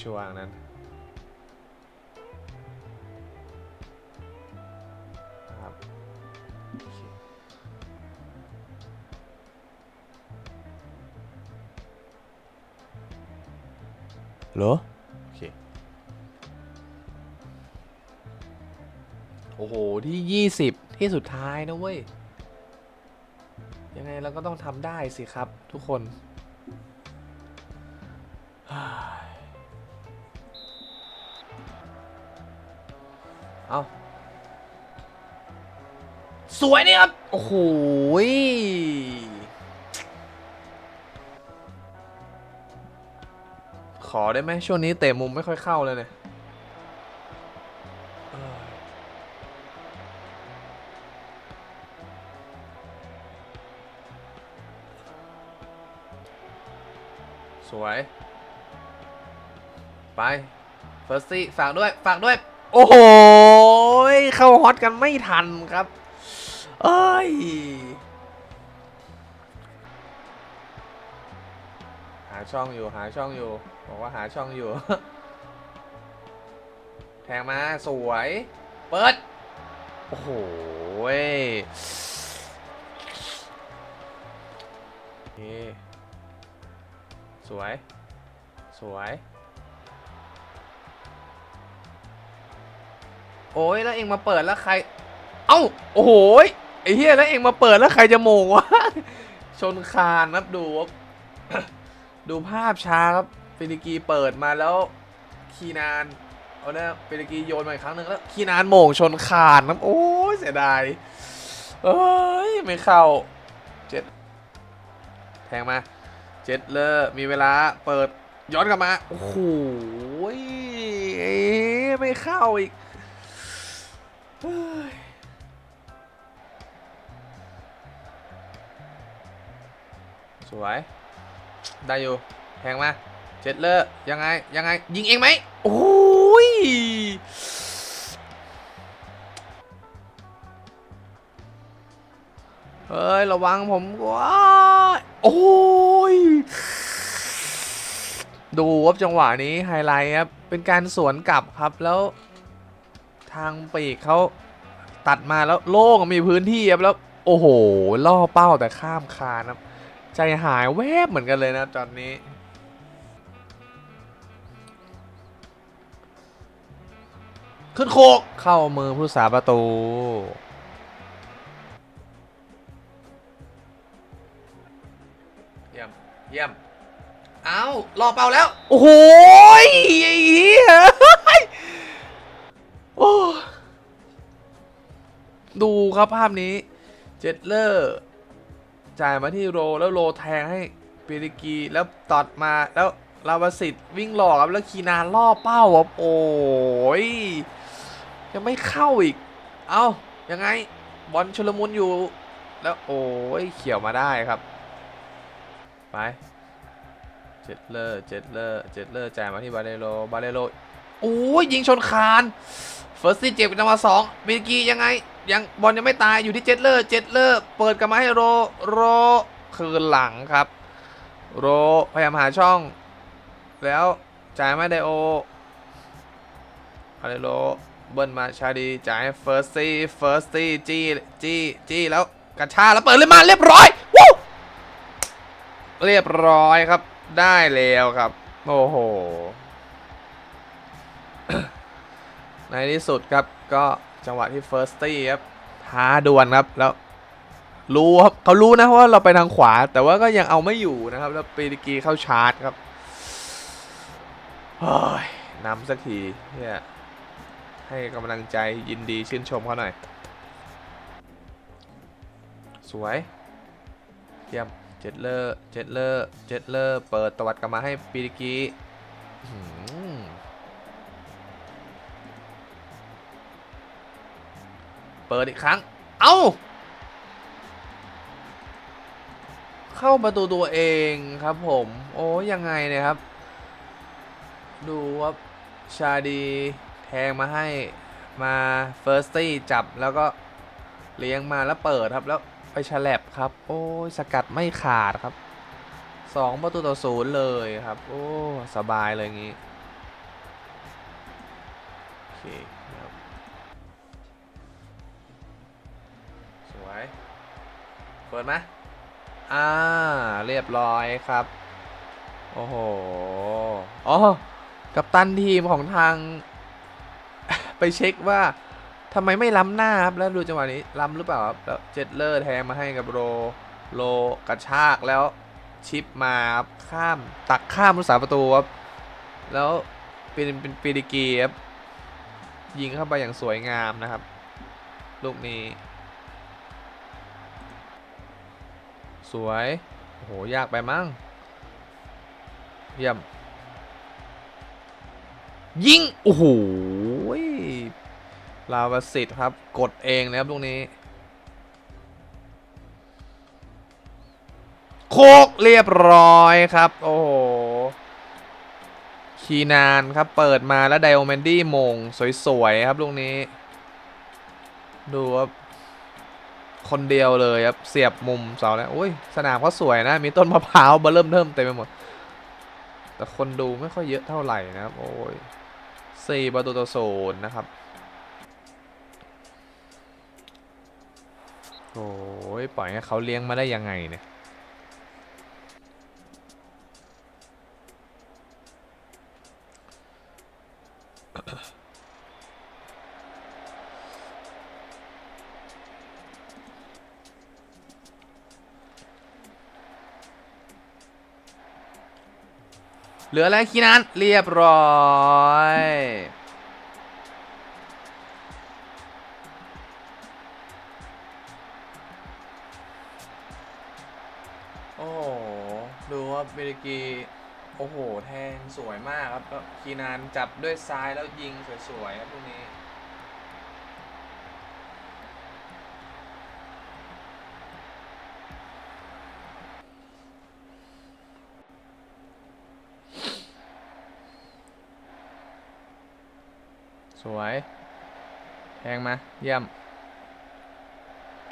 ชัวร์นั้นนะครับโอเคเหรอโอเคโอ้โห ที่ 20 ที่สุดท้ายนะเว้ย ยังไงเราก็ต้องทำได้สิครับทุกคน เอาสวยนี่ครับ โอ้โหยขอได้ไหมช่วงนี้เตะมุมไม่ค่อยเข้าเลยเนี่ยเออสวย ไป เฟิร์สซี่ ฝากด้วย ฝากด้วย โอ้โหย เข้าฮอตกันไม่ทันครับ เอ้ยหาช่องอยู่หาช่องอยู่ บอกว่าหาช่องอยู่ แทงมาสวย เปิด โอ้โหยโอเคสวย สวย โอ้ยแล้วเองมาเปิดแล้วใคร เอ้าโอ้โหยไอ้เฮียแล้วเองมาเปิดแล้วใครจะโมงวะชนคานครับดูครับดูภาพช้าครับฟิลิกีเปิดมาแล้วคีนานเอาเนี่ยฟิลิกีโยนมาอีกครั้งหนึ่งแล้วคีนานโมงชนคานครับโอ้ยเสียดายเอ้ยไม่เข้าเจ็ดแทงมาเจ็ดเลอร์มีเวลาเปิดย้อนกลับมาโอ้โหยไม่เข้าอีก สวย ได้อยู่แทงมาเจ็ดเลอร์ยังไง ยังไง ยิงเองไหมโอ้ยเฮ้ย ระวังผมว้าโอ้ย ดูครับจังหวะนี้ไฮไลท์ครับ เป็นการสวนกลับครับแล้ว ทางปีกเขาตัดมาแล้วโล่งมีพื้นที่ครับแล้วโอ้โห ล่อเป้าแต่ข้ามคานครับ ใจหายแวบเหมือนกันเลยนะตอนนี้ขึ้นโคกเข้ามือผู้สาประตู เยี่ยม เยี่ยม เอารอเป้าแล้ว โอ้โหยไอ้เหี้ย โอ้ดูครับภาพนี้เจ็ดเลอร์จ่ายมาที่โรแล้วโรแทงให้ปิริกีแล้วตัดมาแล้วลาวสิตวิ่งหลอกครับแล้วคีนานล่อเป้าครับโอ้ยยังไม่เข้าอีก เอายังไงบอลชลมุนอยู่ แล้วโอ้ยเขี่ยวมาได้ครับ ไปเจ็ดเลอร์เจ็ดเลอร์เจ็ดเลอร์จ่ายมาที่บาเลโรบาเลโร โอ้ยยิงชนคานเฟิร์สซี่เจ็บเป็นจังหวะสองมิกียังไง ยังบอลยังไม่ตายอยู่ที่เจ็ดเลอร์เจ็ดเลอร์เปิดกลับมาให้โรโรคืนหลังครับ โรพยายามหาช่อง แล้วจ่ายมาไดโออะไรโรเบิ้ลมาชาดีจ่ายให้เฟิร์สซี่เฟิร์สซี่จี้จี้จี้แล้วกระชากแล้วเปิดเลยมาเรียบร้อยวู้เรียบร้อยครับได้แล้วครับ โอ้โห ในที่สุดครับก็จังหวะที่เฟิร์สตี้ครับท้าดวลครับแล้วรู้ครับเขารู้นะว่าเราไปทางขวา แต่ว่าก็ยังเอาไม่อยู่นะครับ แล้วปีดิกีเข้าชาร์จครับเฮ้ยนำสักทีเนี่ยให้กำลังใจยินดีชื่นชมเขาหน่อย สวยเยี่ยมเจ็ดเลอร์เจ็ดเลอร์เจ็ดเลอร์เปิดตวัดกลับมาให้ปีดิกี เปิดอีกครั้ง เอ้า เข้าประตูตัวเองครับผม โอ้ยังไงเนี่ยครับ ดูว่าชาดีแทงมาให้มาเฟิร์สตี้จับแล้วก็เลี้ยงมาแล้วเปิดครับแล้วไปฉลับครับ โอ้ยสกัดไม่ขาดครับสองประตูต่อศูนย์เลยครับ โอ้ สบายเลยอย่างงี้เค เปิดไหมอ่า เรียบร้อยครับ โอ้โห อ๋อ กับตันทีมของทาง ไปเช็คว่าทำไมไม่ล้ำหน้าครับ แล้วดูจังหวะนี้ล้ำหรือเปล่าครับ แล้วเจ็ดเลอร์แทงมาให้กับโรโลกระชากแล้วชิปมาครับข้ามตักข้ามรักษาประตูครับ แล้วเป็นเป็นปีดิกีครับยิงเข้าไปอย่างสวยงามนะครับ ลูกนี้ สวย โอ้โห ยากไปมั้ง เยี่ยม ยิง โอ้โหลาวสิทธิ์ครับ กดเองเลยครับตรงนี้ โคกเรียบร้อยครับ โอ้โห คีนานครับ เปิดมาแล้วไดโอเมนดี้มง สวย ๆ ครับลูกนี้ ดูครับ คนเดียวเลยครับ เสียบมุมเสาแล้วอุ้ย สนามก็สวยนะ มีต้นมะพร้าวเบิ่มเทิมเต็มไปหมด แต่คนดูไม่ค่อยเยอะเท่าไหร่นะครับ โอ้ยสี่ประตูต่อศูนย์นะครับ โอ้ย ปล่อยให้เขาเลี้ยงมาได้ยังไงเนี่ย เหลืออะไรคีนันเรียบร้อยโอ้โหดูว่าเบริกีโอ้โห แทงสวยมากครับคีนานจับด้วยซ้ายแล้วยิงสวยๆครับตรงนี้ สวย แทงมาเยี่ยม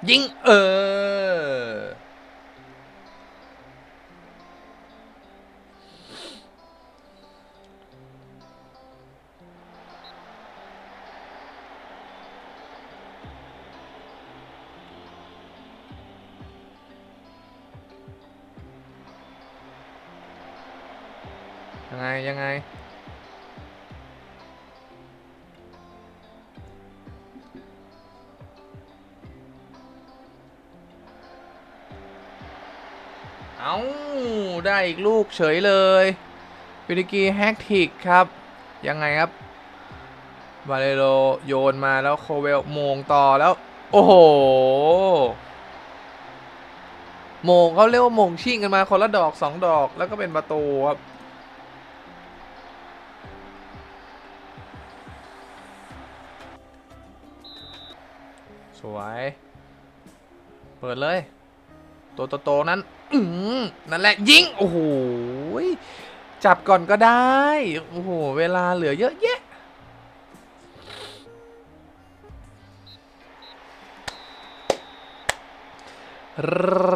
ยิง เออ ยังไง ยังไง อีกลูกเฉยเลยวินิกีแฮกทิกครับ ยังไงครับวาเลโรโยนมาแล้วโคเวลโมงต่อแล้ว โอ้โหโมงเขาเรียกว่าโมงชิ่งกันมาคนละดอกสองดอกแล้วก็เป็นประตูครับสวย เปิดเลย ตัวโตๆนั้น อืมนั่นแหละยิง โอ้โหจับก่อนก็ได้ โอ้โห เวลาเหลือเยอะแยะ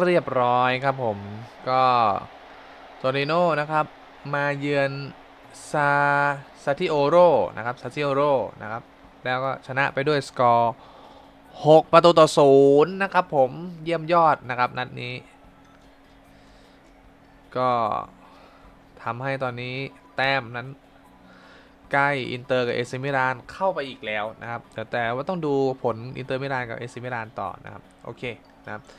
เรียบร้อยครับผม ก็โตนิโน่นะครับ มาเยือนซาซาติโอโรนะครับซาติโอโรนะครับ แล้วก็ชนะไปด้วยสกอร์ 6 ประตูต่อศูนย์นะครับผม เยี่ยมยอดนะครับ นัดนี้ ก็ทำให้ตอนนี้แต้มนั้นใกล้อินเตอร์กับเอซิมิลานเข้าไปอีกแล้วนะครับแต่แต่ว่าต้องดูผลอินเตอร์มิลานกับเอซิมิลานต่อนะครับ โอเคนะครับ